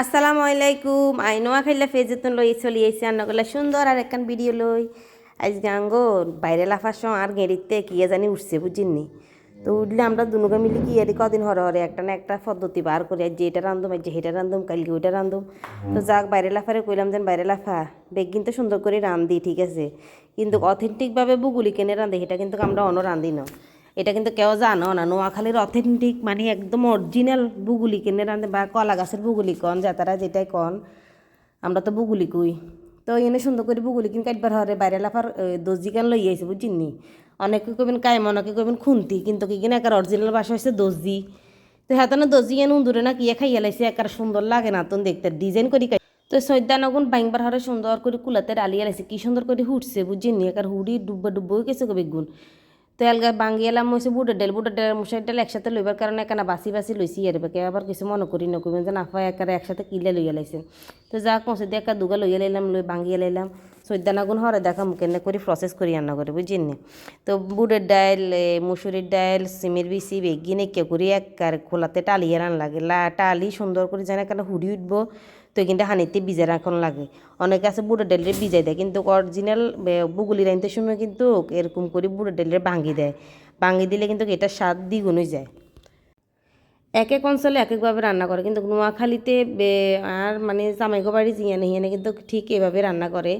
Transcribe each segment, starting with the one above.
আসসালামু আলাইকুম। আই নোয়া খাইলা ফেজেতন লই চলি আইসি আন্নগুলা সুন্দর আর একখান ভিডিও লই। আজ গাঙ্গো বাইরে লাফার সময় আর গেঁড়িতে কি জানি উঠছে বুঝিনি তো উঠলে আমরা দুনুকে মিলে কি এদি কদিন হরে হরে একটা না একটা পদ্ধতি বার করি। আজ যেটা রান্ধুম আজ যেটা রান্ধুম কালকে ওইটা রান্ধুম তো যাক বাইরে লাফারে কইলাম যেন বাইরে লাফা বেগ কিন্তু সুন্দর করে রান্ধি ঠিক আছে? কিন্তু অথেন্টিকভাবে বুগুলি কেনে রান্ধে, সেটা কিন্তু আমরা অন্য রান্ধি না। এটা কিন্তু কেউ জানো না, নোয়াখালীর অথেন্টিক মানে একদম অরিজিনাল বুগুলি কিনে রান্ধে বা কলা গাছের বুগুলি কন যাতারা যেটাই কন, আমরা তো বুগুলি কই। তো এনে সুন্দর করে বুগুলি কিন কাটবার হরে বাইরে লাফার দর্জি কেন লই আইছে বুঝিনি অনেকে কইবেন কায়ম অনেকে কইবেন খুন্তি, কিন্তু কি কিনা একার অরিজিনাল বাসা হচ্ছে দর্জি। তো না দর্জি এনে উন্দুরে না কিয়ে খাইয়া লাইছে, একার সুন্দর লাগে না তোন দেখতে, ডিজাইন করি তো সৈদ্যা নগুন বাইংবার হরে সুন্দর করে কুলাতে ডালিয়া লাইছে, কি সুন্দর করে হুটছে বুঝিনি একার হুড়ি ডুব্বা ডুব্বো গেছে কবে গুণ তেল গা বাঙ্গি এলাম মইছে বুটের ডাল বুটের ডাল মশাই ডাল একসাথে লইবার কারণে একানা বাসি বাসি লইছি আর বেকে আবার কিছু মনে করি নকইবেন যে নাফা একারে একসাথে কিলে লইয়া লাইছেন তো যা কমছে দিয়ে একা দুগা লইয়া লাইলাম লই বাঙ্গিয়া লাইলাম সৈদ্যানাগুন হরে দেখা মুখে না করে প্রসেস করি রান্না করে বুঝছেন তো বুটের এ, মুসুরির ডাল সিমের বিচি বেগিন একে করি এক খোলাতে টালিয়ে রান লাগে লা টালি সুন্দর করে যেন এখানে হুড়ি উঠবো। তো কিন্তু হানিতে ভিজে রাখন লাগে। অনেকে আছে বুড়ো ডালের ভিজাই দেয়, কিন্তু অরিজিনাল বুগুলি রাইনতে সময় কিন্তু এরকম করে বুড়ো ডালের ভাঙ্গি দেয়। ভাঙ্গি দিলে কিন্তু এটা স্বাদ দ্বিগুণ হয়ে যায়। এক এক অঞ্চলে এক একভাবে রান্না করে, কিন্তু নোয়াখালীতে আর মানে জামাইগো বাড়ি জিয়ানে হিয়ানে কিন্তু ঠিক এভাবে রান্না করে।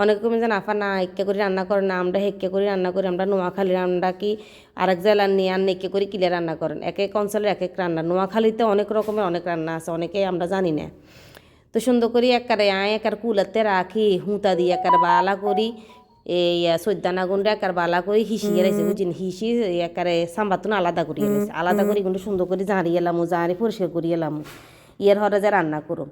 অনেকে কমে যেন আফা না একে করে রান্না করে না, আমরা হেক্কে করে রান্না করি, আমরা নোয়াখালী আমরা কি আরেক জেলার নিয়ে আর একে করে কিলে রান্না করেন? এক এক অঞ্চলের এক এক রান্না। নোয়াখালীতে অনেক রকমের অনেক রান্না আছে, অনেকে আমরা জানি না। তো সুন্দর করি একারে আয় একার কুলাতে রাখি হুঁতা দিয়ে একার বালা করি এই সৈদানা গুন্ডে একার বালা করি হিসি গেলাইছে বুঝিন হিসি একারে সাম্বাতুন আলাদা করি আলাদা করি কিন্তু সুন্দর করে জাঁড়ি এলাম জাঁড়ি পরিষ্কার করি এলাম ইয়ের হরে যে রান্না করো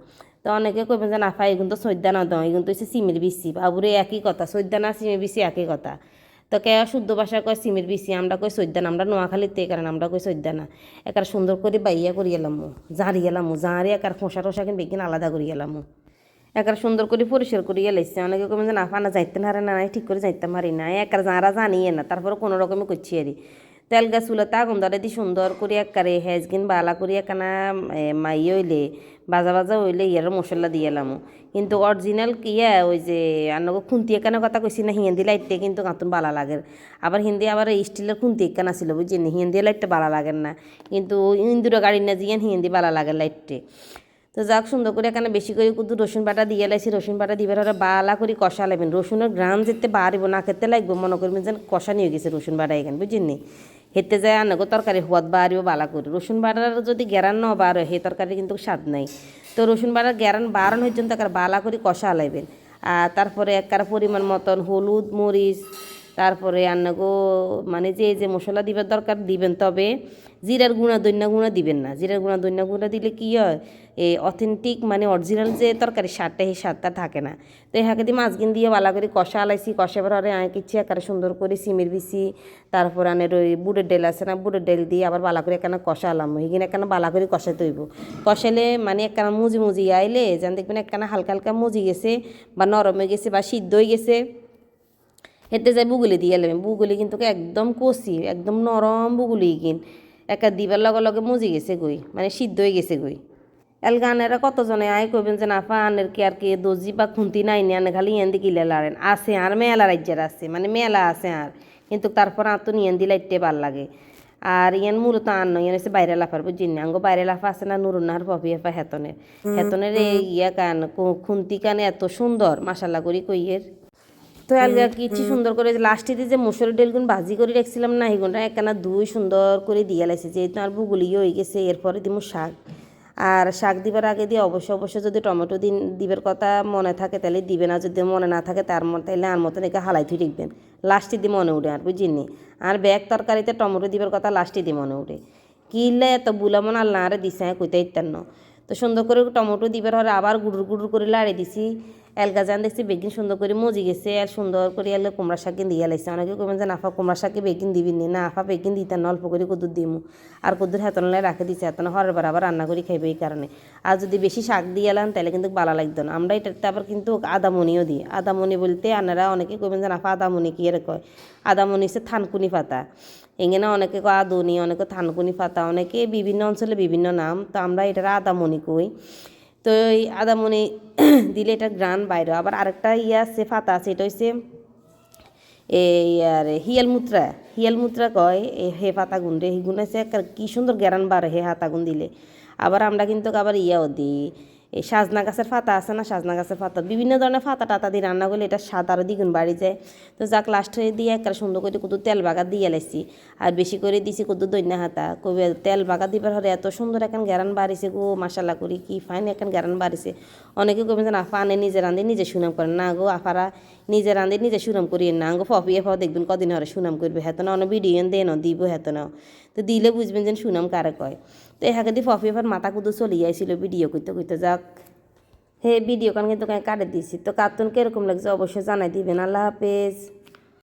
তো অনেকে কইবেন যে না পাই এগুন তো সৈদানা দাও এগুন তো হচ্ছে সিমের বিসি বাবুরে একই কথা সৈদানা সিমের বিসি একই কথা তো কে শুদ্ধ ভাষা কয় সিমির বিসি, আমরা কই সৈদানা আমরা নোয়াখালীতে কারণ আমরা কই সৈদানা একার সুন্দর করে বাইয়া করি এলাম জাঁড়ি এলাম জাঁড়ি একার খোসা টোসা কিন্তু বেগিন আলাদা করি এলাম একার সুন্দর করে পরিষ্কার করিয়া এলাইছে অনেকে কমে যে, না, ফানা যাইতে না না, ঠিক করে যাইতে পারি না। একার জাঁড়া জানিয়ে না তারপরে কোনো রকমে করছি আরি তেল গাছ চুলাতে আগুন দি সুন্দর করে একারে হেজগিন বালা করে একখানা মাই হইলে বাজা বাজা হইলে ইয়ার মশলা দিয়ে এলাম। কিন্তু অরিজিনাল কিয়া ওই যে আনগো খুন্তি এখানে কথা কইছি না, হিন্দি লাইটতে কিন্তু কাতুন বালা লাগে। আবার হিন্দি আবার স্টিলের খুন্তি এখানে ছিল বুঝছেন হিন্দি লাইটটা বালা লাগে না। কিন্তু ইন্দুরা গাড়ি না জিয়ান হিন্দি বালা লাগে লাইটতে তো যাক, সুন্দর করে এখানে বেশি করে কিন্তু রসুন বাটা দিয়ে লাইছি। রসুন বাটা দিবার হলে বালা করে কষা লাগবেন রসুনের গ্রাম যেতে বাড়িব, না খেতে লাগবে, মনে করবেন যেন কষা নিয়ে গেছে রসুন বাটা এখানে বুঝছেন নি হেতে যায় আনগো তরকারি সোৱাদ বাড়িও বালা করি। রসুন বাড়ার যদি গেরান ন বার হয় সেই তরকারি কিন্তু স্বাদ নাই। তো রসুন বাড়ার গেরান বাড়ান পর্যন্ত একার বালা করে কষা লাইবেন। আর তারপরে একার পরিমাণ মতন হলুদ, মরিচ তারপরে আন্নাগো মানে যে যে মশলা দিবার দরকার দিবেন, তবে জিরার গুঁড়া দৈন্যা গুঁড়া দিবেন না। জিরার গুঁড়া দৈন্যা গুঁড়া দিলে কি হয় এই অথেন্টিক মানে অরিজিনাল যে তরকারি, স্বাদটা, সেই স্বাদটা থাকে না। তো এই হাঁকে দিয়ে মাছগিন দিয়ে বালা করে কষা আলাইছি, কষা বেড়ে আয় কিচ্ছি একারে সুন্দর করে সিমের বিচি, তারপর আনের ওই বুড়ের ডেল আছে না, বুড়ের ডেল দিয়ে আবার বালা করে এখানে কষা আলাম। এখানে এখানে বালা করে কষাতে হইব। কষালে মানে একখানা মুজি মুজি আইলে, যেন দেখবেন একখানা হালকা হালকা মুজি গেছে, বা নরম গেছে, বা সিদ্ধ হয়ে গেছে হেতে যাই বুগুলি দিয়ে এলাম। বুগুলি কিন্তু একদম কষি একদম নরম বুগুলি কিন। একা দিবার লগে লগে মজি গেছে গই মানে সিদ্ধ হয়ে গেছে গই এল গানেরা কতজনে আয় কইবেন যে নাফা আনের কি আর কি দর্জি বা খুন্তি নাই নি আনে খালি ইয়ান দিকে লারেন আছে আর মেলা রাজ্যের আছে মানে মেলা আছে আর। কিন্তু তারপর আর তো নিয়ান দিলে ইটে ভালো লাগে। আর ইয়ান মূলত আন নয় ইয়ান হচ্ছে বাইরে লাফার বুঝিনি আঙ্গো বাইরে লাফা আছে না নুরুন্নাহার পপি হেতনের। হেতনের এই ইয়া কান খুন্তি কানে এত সুন্দর মাসাল্লা করি কইয়ের তো আলগা কিছু সুন্দর করে লাস্টে যে মুসুরের ডেলগুন ভাজি করে রাখছিলাম না এগুনটা একখানা দুই সুন্দর করে দিয়ে লাইছে যেহেতু আর বুগুলি হয়ে গেছে এরপরে দিমু শাক। আর শাক দিবার আগে দিয়ে অবশ্যই অবশ্যই যদি টমেটো দিন দিবার কথা মনে থাকে তাহলে দিবে না যদি মনে না থাকে তার মতো তাহলে আর মতন একে হালাই থুই দেখবেন লাস্টে দিয়ে মনে উঠে আর বুঝিনি আর ব্যাগ তরকারিতে টমেটো দিবার কথা লাস্টে দিয়ে মনে উঠে। কিনলে এত বুলা মনে আর না রে দিছে কইতে ইত্যান তো সুন্দর করে টমেটো দিবার হরে আবার গুড়ুর গুড়ুর করে লাড়ে দিছি। এলগা জান দেখছি বেগিন সুন্দর করে মজি গেছে, আর সুন্দর করে এলে কুমড়া শাকে দিয়ে লাইছে। অনেকে কবেন যে, নাফা, কুমড়া শাকে বেগিন দিবি নি? না আফা বেগিন দিতেন অল্প করে কদুর দিমু। আর কদুর হেতনলে রাখে দিছে হেতন হরের বার আবার রান্না করে খাইবে এই কারণে। আর যদি বেশি শাক দিয়ে এলাম তাহলে কিন্তু বালা লাগতো না। আমরা এটাতে আবার কিন্তু আদামনিও দিই। আদামনি বলতে আনারা অনেকে কবেন যে, নাফা, আদামনি কি এর কয়? আদামনি হচ্ছে থানকুনি পাতা। এখানে অনেকে আদনি, অনেকে থানকুনি পাতা। অনেকে বিভিন্ন অঞ্চলে বিভিন্ন নাম। তো আমরা এটার আদামনি কই। তো এই আদামনি দিলে এটা গ্রান বাইরে। আবার আরেকটা ইয়ে আছে, ফাতা আছে, এটা হচ্ছে এই আর হিয়াল মুত্রা। হিয়াল মুত্রা কয়, এ হে পাতা গুন রে, হি গুণ আছে কি সুন্দর গ্যারান বার হে হাতা গুন দিলে। আবার আমরা কিন্তু আবার ইয়াও দিই। এই সাজনা গাছের ফাতা আছে না, সাজনা গাছের ফাতা। বিভিন্ন ধরনের ফাতা টাতা দিয়ে রান্না করলে এটা স্বাদ আরও দ্বিগুণ বাড়ি যায়। তো যাক লাস্ট হয়ে দিয়ে একটা সুন্দর করে কত তেল বাগা দিয়ে লাইছি আর বেশি করে দিছি কত দৈন্য হাতা। কবি, তেল বাগা দিবার হলে এত সুন্দর এখন গ্যারান বাড়িছে গো মশালা করি, কি ফাইন এখন গ্যারান বাড়িছে। অনেকে কবে যেন আফা আনে নিজে রাঁধে, নিজে সুনাম করেন না গো, আফারা নিজে রাঁধে নিজে সুনাম করিয়ে না। গো ফফি এফাও দেখবেন কদিন হরে সুনাম করবে। হেতন না অন্য ভিডিও দেন, দিব হেতন। তো দিলে বুঝবেন যে সুনাম কারে কয়। তো এহাকে দিয়ে ফফি এফার মাথা কুদু চলে আইছিল ভিডিও করতে করতে যাক, হে ভিডিও কান কিন্তু কাটে দিয়েছি তো কার্টুন কীরকম লাগছে অবশ্যই জানাই দিবেন। আল্লাহ হাফেজ।